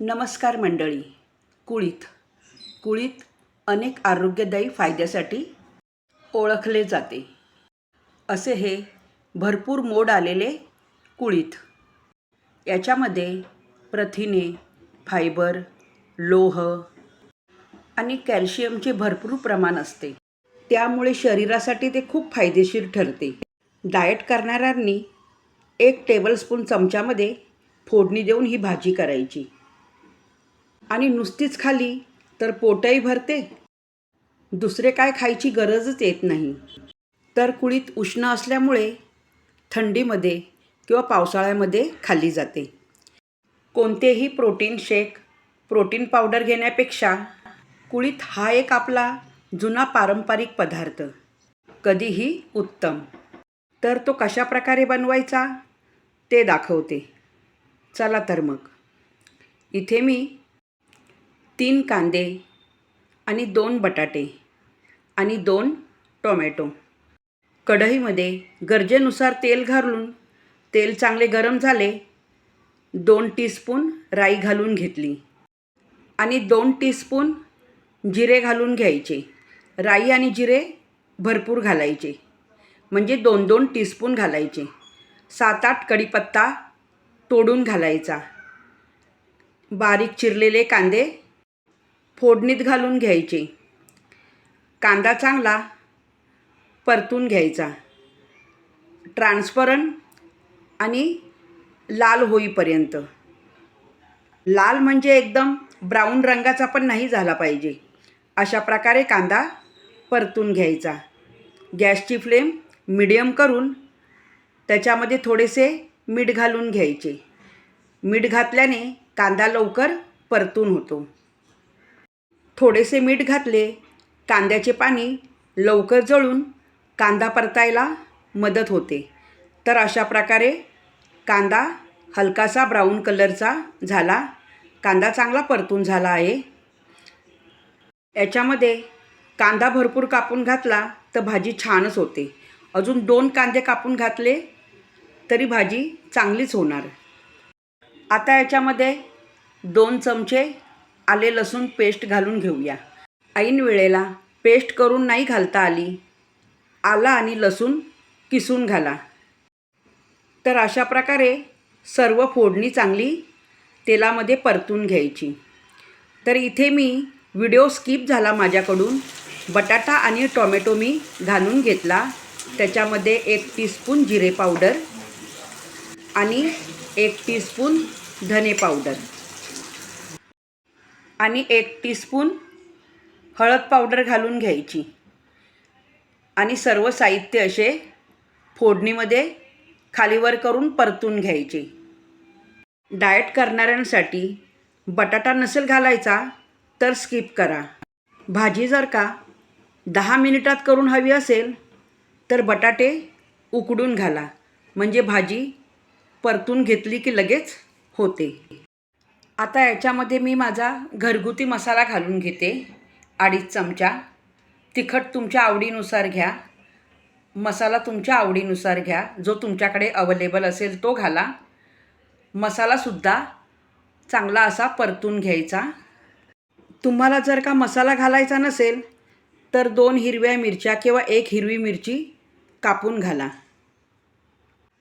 नमस्कार मंडळी. कुळीत कुळीत अनेक आरोग्यदायी फायद्यासाठी ओळखले जाते. असे हे भरपूर मोड आलेले कुळीत याच्यामध्ये प्रथिने फायबर लोह आणि कॅल्शियमचे भरपूर प्रमाण असते. त्यामुळे शरीरासाठी ते खूप फायदेशीर ठरते. डाएट करणाऱ्यांनी एक टेबलस्पून चमच्यामध्ये फोडणी देऊन ही भाजी करायची. आणि नुसतीच खाली तर पोटही भरते. दुसरे काय खायची गरजच येत नाही. तर कुळीत उष्ण असल्यामुळे थंडीमध्ये किंवा पावसाळ्यामध्ये खाल्ली जाते. कोणतेही प्रोटीन शेक प्रोटीन पावडर घेण्यापेक्षा कुळीत हा एक आपला जुना पारंपरिक पदार्थ. कधीही उत्तम. तर तो कशा प्रकारे बनवायचा ते दाखवते. चला तर मग. इथे मी तीन कांदे आणि दोन बटाटे आणि दोन टोमॅटो. कढईमध्ये गरजेनुसार तेल घालून तेल चांगले गरम झाले दोन टीस्पून राई घालून घेतली आणि दोन टीस्पून जिरे घालून घ्यायचे. राई आणि जिरे भरपूर घालायचे म्हणजे दोन दोन टीस्पून घालायचे. सात आठ कढीपत्ता तोडून घालायचा. बारीक चिरलेले कांदे फोडणीत घालून घ्यायचे. कांदा चांगला परतून घ्यायचा. ट्रान्सपरंट आणि लाल होईपर्यंत. लाल म्हणजे एकदम ब्राऊन रंगाचा पण नाही झाला पाहिजे. अशा प्रकारे कांदा परतून घ्यायचा. गॅसची फ्लेम मिडियम करून त्याच्यामध्ये थोडेसे मीठ घालून घ्यायचे. मीठ घातल्याने कांदा लवकर परतून होतो. थोडेसे मीठ घातले कांद्याचे पाणी लवकर जळून कांदा परतायला मदत होते. तर अशा प्रकारे कांदा हलकासा ब्राऊन कलरचा झाला. कांदा चांगला परतून झाला आहे. याच्यामध्ये कांदा भरपूर कापून घातला तर भाजी छानच होते. अजून दोन कांदे कापून घातले तरी भाजी चांगलीच होणार. आता याच्यामध्ये दोन चमचे आले लसूण पेस्ट घालून घेऊया. ऐन वेळेला पेस्ट करून नाही घालता आली. आला आणि लसूण किसून घाला. तर अशा प्रकारे सर्व फोडणी चांगली तेलामध्ये परतून घ्यायची. तर इथे मी व्हिडिओ स्किप झाला माझ्याकडून. बटाटा आणि टोमॅटो मी घालून घेतला. त्याच्यामध्ये एक टीस्पून जिरे पावडर आणि एक टीस्पून धने पावडर. आणि एक टीस्पून हळद पावडर घालून घ्यायची. आणि सर्व साहित्य असे फोडणीमध्ये खालीवर करून परतून घ्यायचे. डाएट करणाऱ्यांसाठी बटाटा नसेल घालायचा तर स्किप करा. भाजी जर का दहा मिनिटात करून हवी असेल तर बटाटे उकडून घाला. म्हणजे भाजी परतून घेतली की लगेच होते. आता याच्यामध्ये मी माझा घरगुती मसाला घालून घेते. अडीच चमचा. तिखट तुमच्या आवडीनुसार घ्या. मसाला तुमच्या आवडीनुसार घ्या. जो तुमच्याकडे अवेलेबल असेल तो घाला. मसालासुद्धा चांगला असा परतून घ्यायचा. तुम्हाला जर का मसाला घालायचा नसेल तर दोन हिरव्या मिरच्या किंवा एक हिरवी मिरची कापून घाला.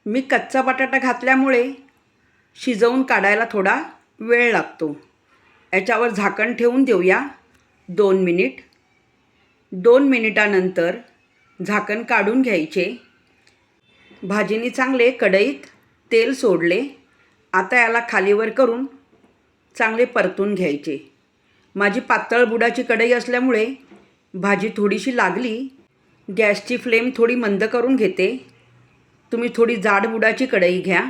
मी कच्चा बटाटा घातल्यामुळे शिजवून काढायला थोडा वेळ लागतो. याच्यावर झाकण ठेवून देऊया. दोन मिनिट. दोन मिनिटानंतर झाकण काढून घ्यायचे. भाजीने चांगले कढईत तेल सोडले. आता याला खालीवर करून चांगले परतून घ्यायचे. माझी पातळ बुडाची कढई असल्यामुळे भाजी थोडीशी लागली. गॅसची फ्लेम थोडी मंद करून घेते. तुम्ही थोडी जाड बुडाची कढई घ्या.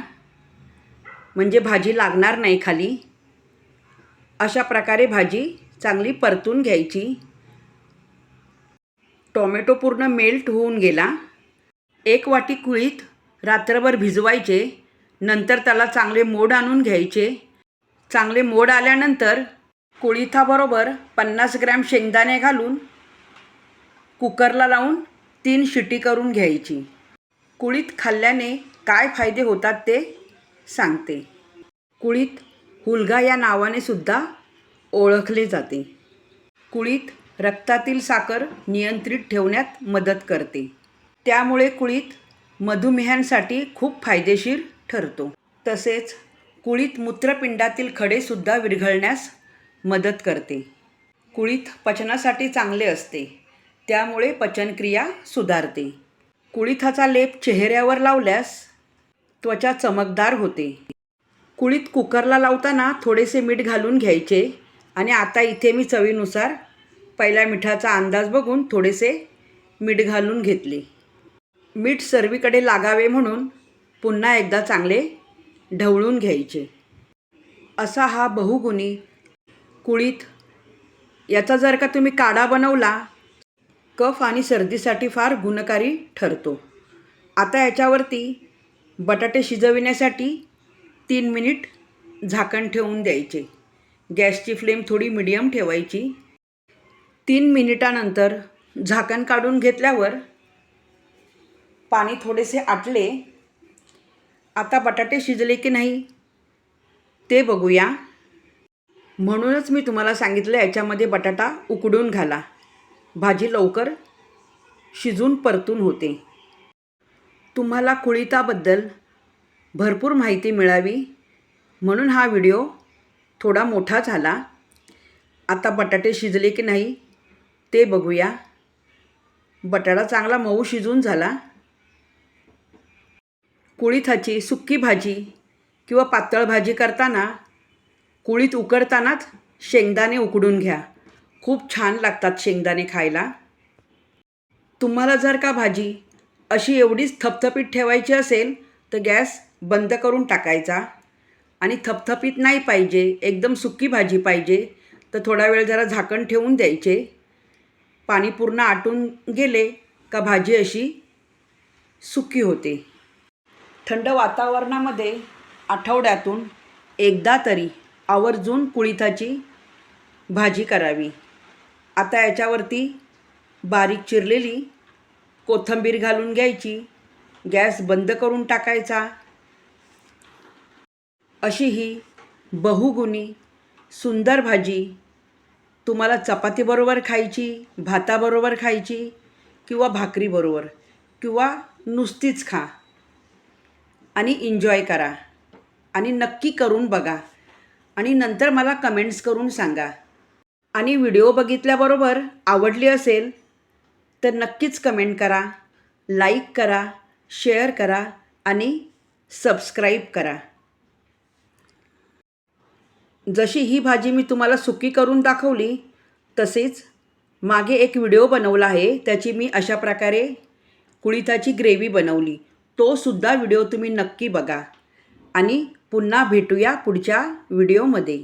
म्हणजे भाजी लागणार नाही खाली. अशा प्रकारे भाजी चांगली परतून घ्यायची. टोमॅटो पूर्ण मेल्ट होऊन गेला. एक वाटी कुळीत रात्रभर भिजवायचे. नंतर त्याला चांगले मोड आणून घ्यायचे. चांगले मोड आल्यानंतर कुळीथाबरोबर पन्नास ग्रॅम शेंगदाणे घालून कुकरला लावून तीन शिटी करून घ्यायची. कुळीत खाल्ल्याने काय फायदे होतात ते सांगते. कुळीत हुलगा या नावाने सुद्धा ओळखले जाते. कुळीत रक्तातील साखर नियंत्रित ठेवण्यात मदत करते. त्यामुळे कुळीत मधुमेहांसाठी खूप फायदेशीर ठरतो. तसेच कुळीत मूत्रपिंडातील खडेसुद्धा विरघळण्यास मदत करते. कुळीत पचनासाठी चांगले असते. त्यामुळे पचनक्रिया सुधारते. कुळीथाचा लेप चेहऱ्यावर लावल्यास त्वचा चमकदार होते. कुळीत कुकरला लावताना थोडेसे मीठ घालून घ्यायचे. आणि आता इथे मी चवीनुसार पहिल्या मिठाचा अंदाज बघून थोडेसे मीठ घालून घेतले. मीठ सर्वीकडे लागावे म्हणून पुन्हा एकदा चांगले ढवळून घ्यायचे. असा हा बहुगुणी कुळीत. याचा जर का तुम्ही काढा बनवला कफ आणि सर्दीसाठी फार गुणकारी ठरतो. आता याच्यावरती बटाटे शिजविण्यासाठी तीन मिनिट झाकण ठेवून द्यायचे. गॅसची फ्लेम थोडी मिडियम ठेवायची. तीन मिनिटानंतर झाकण काढून घेतल्यावर पाणी थोडेसे आटले. आता बटाटे शिजले की नाही ते बघूया. म्हणूनच मी तुम्हाला सांगितलं याच्यामध्ये बटाटा उकडून घाला. भाजी लवकर शिजून परतून होते. तुम्हाला कुळिताबद्दल भरपूर माहिती मिळावी. म्हणून हा व्हिडिओ थोडा मोठा झाला. आता बटाटे शिजले की नाही ते बघूया. बटाटा चांगला मऊ शिजून झाला. कुळीथाची सुक्की भाजी किंवा पातळ भाजी करताना कुळीत उकडतानाच शेंगदाणे उकडून घ्या. खूप छान लागतात शेंगदाणे खायला. तुम्हाला जर का भाजी अशी एवढीच थपथपीत ठेवायची असेल तर गॅस बंद करून टाकायचा आणि थपथपीत नाही पाहिजे एकदम सुक्की भाजी पाहिजे तर थोडा वेळ जरा झाकण ठेवून द्यायचे. पाणी पूर्ण आटून गेले का भाजी अशी सुकी होते. थंड वातावरणामध्ये आठवड्यातून एकदा तरी आवर्जून कुळिथाची भाजी करावी. आता याच्यावरती बारीक चिरलेली कोथिंबीर घालून घ्यायची. गॅस बंद करून टाकायचा. अशी ही बहुगुणी सुंदर भाजी. तुम्हाला चपातीबरोबर खायची भाताबरोबर खायची किंवा भाकरीबरोबर किंवा नुसतीच खा आणि एन्जॉय करा आणि नक्की करून बघा आणि नंतर मला कमेंट्स करून सांगा. आणि व्हिडिओ बघितल्याबरोबर आवडली असेल तर नक्कीच कमेंट करा लाईक करा शेअर करा आणि सबस्क्राईब करा. जशी ही भाजी मी तुम्हाला सुकी करून दाखवली तसेच मागे एक व्हिडिओ बनवला आहे त्याची मी अशा प्रकारे कुळिथाची ग्रेव्ही बनवली. तो सुद्धा व्हिडिओ तुम्ही नक्की बघा. आणि पुन्हा भेटूया पुढच्या व्हिडिओमध्ये.